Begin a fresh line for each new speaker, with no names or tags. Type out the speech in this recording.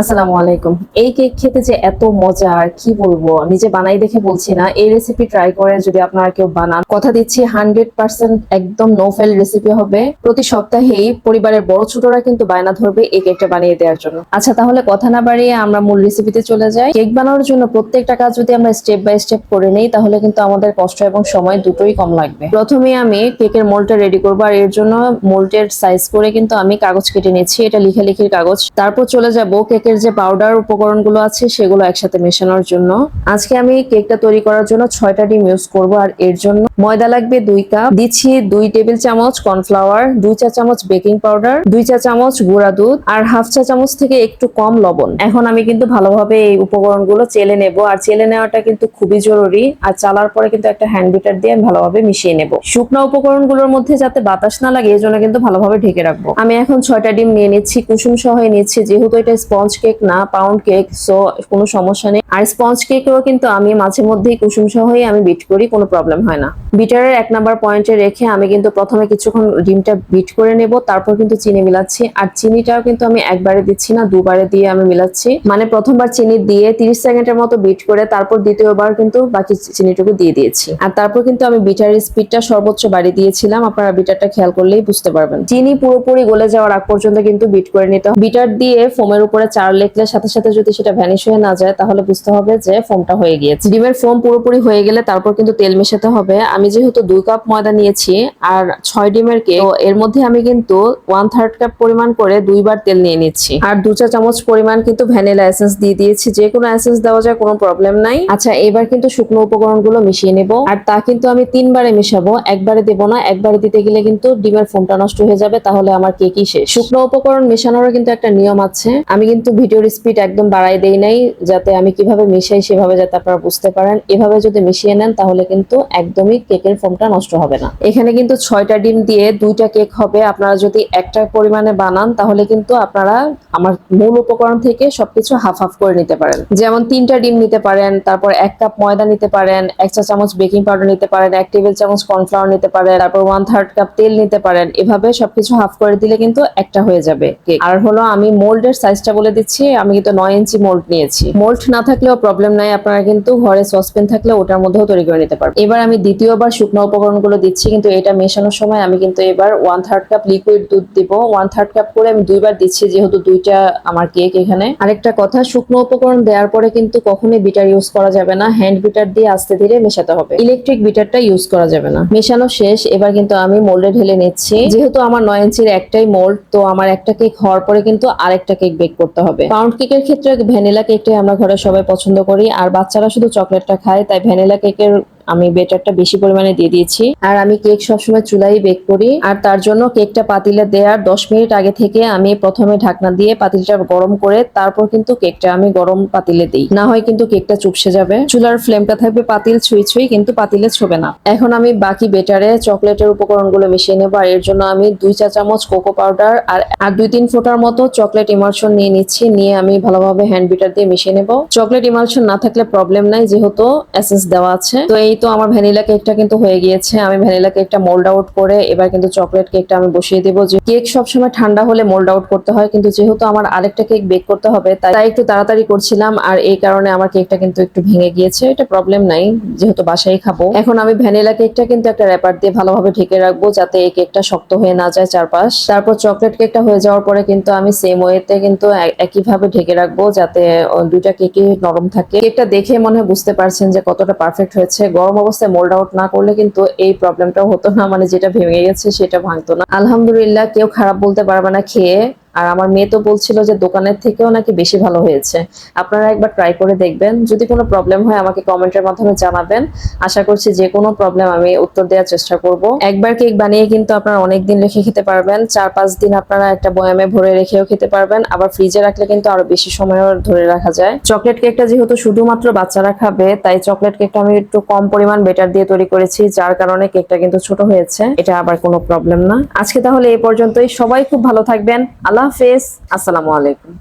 আসসালামু আলাইকুম। এই কেক খেতে যে এত মজা, আর কি বলব? বানাই দেখে বলছি না। এই রেসিপি ট্রাই করে যদি আপনারা কেউ বানান, কথা দিচ্ছি হান্ড্রেড পার্সেন্ট একদম নো ফেল রেসিপি হবে। প্রতি সপ্তাহেই পরিবারের বড় ছোটরা কিন্তু বায়না ধরবে এই কেকটা বানিয়ে দেওয়ার জন্য। আচ্ছা তাহলে কথা না বাড়িয়ে আমরা মূল রেসিপিতে চলে যাই। কেক বানানোর জন্য প্রত্যেকটা কাজ যদি আমরা স্টেপ বাই স্টেপ করে নেই, তাহলে কিন্তু আমাদের কষ্ট এবং সময় দুটোই কম লাগবে। প্রথমে আমি কেকের মোল্ডটা রেডি করব, আর এর জন্য মোল্ডের সাইজ করে কিন্তু আমি কাগজ কেটে নিচ্ছি। এটা লিখালিখির কাগজ। তারপর চলে যাব কেকের যে পাউডার উপকরণগুলো আছে, সেগুলো একসাথে মেশানোর জন্য। আজকে আমি কেকটা তৈরি করার জন্য ছয়টা ডিম ইউজ করব, আর এর জন্য ময়দা লাগবে দুই কাপ দিচ্ছি দুই টেবিল চামচ কর্নফ্লাওয়ার দুই চা চামচ বেকিং পাউডার দুই চা চামচ গুঁড়া দুধ, আর হাফ চা চামচ থেকে একটু কম লবণ। এখন আমি কিন্তু ভালোভাবে এই উপকরণগুলো চেলে নেব, আর চেলে নেওয়াটা কিন্তু খুবই জরুরি। আর চালার পরে কিন্তু একটা হ্যান্ড বিটার দিয়ে ভালোভাবে মিশিয়ে নেব। শুকনো উপকরণগুলোর মধ্যে যাতে বাতাস না লাগে এই জন্য কিন্তু ভালোভাবে ঢেকে রাখব। আমি এখন ছয়টা ডিম নিয়ে নিচ্ছি, কুসুম সহ নিচ্ছি যেহেতু এটা স্পঞ্জ কেক না পাউন্ড কেক সো কোনো সমস্যা নেই। আর স্পঞ্জ কেকেও কিন্তু আমি মাঝে মধ্যেই কুসুম সহই আমি বিট করি, কোনো প্রবলেম হয় না। বিটারের এক নাম্বার পয়েন্টে রেখে আমি কিন্তু প্রথমে কিছুক্ষণ ডিমটা বিট করে নেব, তারপর কিন্তু চিনি মিলাচ্ছি। আর চিনিটাও কিন্তু আমি একবারে দিচ্ছি না, দুবারে দিয়ে আমি মিলাচ্ছি। মানে প্রথমবার চিনি দিয়ে তিরিশ সেকেন্ডের মতো বিট করে, তারপর দ্বিতীয়বার কিন্তু বাকি চিনিটুকু দিয়ে দিয়েছি। আর তারপর কিন্তু আমি বিটারের স্পিডটা সর্বোচ্চ বাড়িয়ে দিয়েছিলাম, আপনারা বিটারটা খেয়াল করলেই বুঝতে পারবেন। চিনি পুরোপুরি গলে যাওয়ার আগ পর্যন্ত কিন্তু বিট করে নিতে হবে। বিটার দিয়ে ফোমের উপরে চার লেখলে সাথে সাথে যদি সেটা ভ্যানিশ হয়ে না যায়, তাহলে বুঝতে হবে যে ফোমটা হয়ে গিয়েছে। ডিমের ফোম পুরোপুরি হয়ে গেলে তারপর কিন্তু তেল মেশাতে হবে। আমি যেহেতু দুই কাপ ময়দা নিয়েছি আর ছয় ডিমের কেক এর মধ্যে আমি কিন্তু ওয়ান থার্ড কাপ পরিমাণ করে দুইবার তেল নিয়ে নিচ্ছি। আর দু চা চামচ পরিমাণ কিন্তু ভ্যানিলা এসেন্স দিয়ে দিয়েছি। যে কোনো এসেন্স দেওয়া যায়, কোনো প্রবলেম নাই। আচ্ছা এবার কিন্তু শুকনো উপকরণগুলো মিশিয়ে নেব। আর তা কিন্তু আমি তিনবারে মেশাবো। একবারে দেবো না, একবারে দিতে গেলে কিন্তু ডিমের ফোমটা নষ্ট হয়ে যাবে, তাহলে আমার কেকই শেষ। শুকনো উপকরণ মেশানোরও কিন্তু একটা নিয়ম আছে। আমি কিন্তু ভিডিওর স্পিড একদম বাড়াই দেই নাই, যাতে আমি কীভাবে মিশাই সেভাবে যাতে আপনারা বুঝতে পারেন। এভাবে যদি মিশিয়ে নেন, তাহলে কিন্তু একদমই কেকের ফোমটা নষ্ট হবে না। এখানে কিন্তু ছয়টা ডিম দিয়ে দুইটা কেক হবে। আপনারা যদি একটা পরিমাণে বানান, তাহলে কিন্তু আপনারা আমার মূল উপকরণ থেকে সবকিছু হাফ হাফ করে নিতে পারেন। যেমন তিনটা ডিম নিতে পারেন, তারপর এক কাপ ময়দা নিতে পারেন, এক চা চামচ বেকিং পাউডার নিতে পারেন, এক টেবিল চামচ কর্নফ্লাওয়ার নিতে পারেন, তারপর ওয়ান থার্ড কাপ তেল নিতে পারেন। এভাবে সবকিছু হাফ করে দিলে কিন্তু একটা হয়ে যাবে কেক আর হলো আমি মোল্ডের সাইজটা বলে দিচ্ছি। আমি কিন্তু নয় ইঞ্চি মোল্ড নিয়েছি। মোল্ড না থাকলেও প্রবলেম নাই, আপনারা কিন্তু ঘরে সসপেন থাকলে ওটার মধ্যেও তৈরি করে নিতে পারবেন। এবার আমি দ্বিতীয়বার শুকনো উপকরণগুলো দিচ্ছি, কিন্তু এটা মেশানোর সময় আমি কিন্তু এবার ওয়ান থার্ড কাপ লিকুইড দুধ দিব। ওয়ান থার্ড কাপ করে আমি দুইবার দিচ্ছি, যেহেতু দুইটা আমার কেক এখানে। আরেকটা কথা, শুকনো উপকরণ দেওয়ার পরে কিন্তু কখনোই বিটার ইউজ করা যাবে না। হ্যান্ড বিটার দিয়ে আস্তে ধীরে মেশাতে হবে। ইলেকট্রিক বিটারটা ইউজ করা যাবে না। মেশানো শেষ, এবার কিন্তু আমি মোল্ডে ঢেলে নিচ্ছি। যেহেতু আমার নয় ইঞ্চির একটাই মোল্ড তো আমার একটা কেক হওয়ার পরে কিন্তু আরেকটা কেক বেক করতে হবে। পাউন্ড কেকের ক্ষেত্রে ভ্যানিলা কেকটাই আমরা ঘরে সবাই পছন্দ করি। আর বাচ্চারা শুধু চকলেটটা খায়, তাই ভ্যানিলা কেকের আমি বেটারটা বেশি পরিমাণে দিয়ে দিয়েছি। আর আমি কেক সবসময় চুলাই বেক করি। আর তার জন্য কেকটা পাতিলে দেওয়ার দশ মিনিট আগে থেকে আমি প্রথমে ঢাকনা দিয়ে পাতিলটা গরম করে তারপর কিন্তু কেকটা আমি গরম পাতিলে দিই। না হয় কিন্তু কেকটা চুপসে যাবে। চুলার ফ্লেমটা থাকবে পাতিল ছুঁই ছুঁই, কিন্তু পাতিলে ছবে না। এখন আমি বাকি বেটারে চকলেটের উপকরণগুলো মিশিয়ে নেব। আর এর জন্য আমি দুই চা চামচ কোকো পাউডার আর আর দুই তিন ফোটার মতো চকলেট ইমার্শন নিয়ে নিচ্ছি। নিয়ে আমি ভালোভাবে হ্যান্ড বিটার দিয়ে মিশিয়ে নেব। চকলেট ইমার্শন না থাকলে প্রবলেম নাই, যেহেতু এসেন্স দেওয়া আছে। তো এই তো আমার ভ্যানিলা কেকটা কিন্তু হয়ে গিয়েছে। আমি ভ্যানিলা কেকটা মোল্ড আউট করে এবার কিন্তু চকলেট কেকটা আমি বসিয়ে দেবো। যে কেক সবসময় ঠান্ডা হলে মোল্ড আউট করতে হয়, কিন্তু যেহেতু আমার আরেকটা কেক বেক করতে হবে, তাই একটু তাড়াতাড়ি করছিলাম আর এই কারণে আমার কেকটা কিন্তু একটু ভেঙে গিয়েছে। এটা প্রবলেম নাই, যেহেতু বাসায় খাব। এখন আমি ভ্যানিলা কেকটা কিন্তু একটা র্যাপার দিয়ে ভালোভাবে ঢেকে রাখব, যাতে এই কেকটা শক্ত হয়ে না যায় চারপাশ। তারপর চকলেট কেকটা হয়ে যাওয়ার পরে কিন্তু আমি সেম ওয়েতে কিন্তু একইভাবে ঢেকে রাখব, যাতে দুইটা কেকই নরম থাকে। কেকটা দেখে মনে হয় বুঝতে পারছেন যে কতটা পারফেক্ট হয়েছে। গরম অবস্থায় মোল্ড আউট না করলে কিন্তু এই প্রবলেমটাও হতো না। মানে যেটা ভেঙে গেছে সেটা ভাঙতো না। আলহামদুলিল্লাহ, কেউ খারাপ বলতে পারবে না খেয়ে। আর আমার মেয়ে তো বলছিল যে দোকানের থেকেও নাকি বেশি ভালো হয়েছে। আপনারা একবার ট্রাই করে দেখবেন। যদি কোনো প্রবলেম হয়, আমাকে কমেন্টের মাধ্যমে জানাবেন। আশা করছি যে কোনো প্রবলেম আমি উত্তর দেওয়ার চেষ্টা করব। একবার কেক বানিয়ে কিন্তু আপনারা অনেক দিন রেখে খেতে পারবেন। চার পাঁচ দিন আপনারা একটা বয়ামে ভরে রেখেও খেতে পারবেন। আবার ফ্রিজে রাখলে কিন্তু আরও বেশি সময় ধরে রাখা যায়। চকলেট কেকটা যেহেতু শুধুমাত্র বাচ্চারা খাবে, তাই চকলেট কেকটা আমি একটু কম পরিমাণ বেটার দিয়ে তৈরি করেছি, যার কারণে কেকটা কিন্তু ছোট হয়েছে। এটা আবার কোনো প্রবলেম না। আজকে তাহলে এই পর্যন্তই। সবাই খুব ভালো থাকবেন। আল্লাহ হাফেজ আসসালামু আলাইকুম।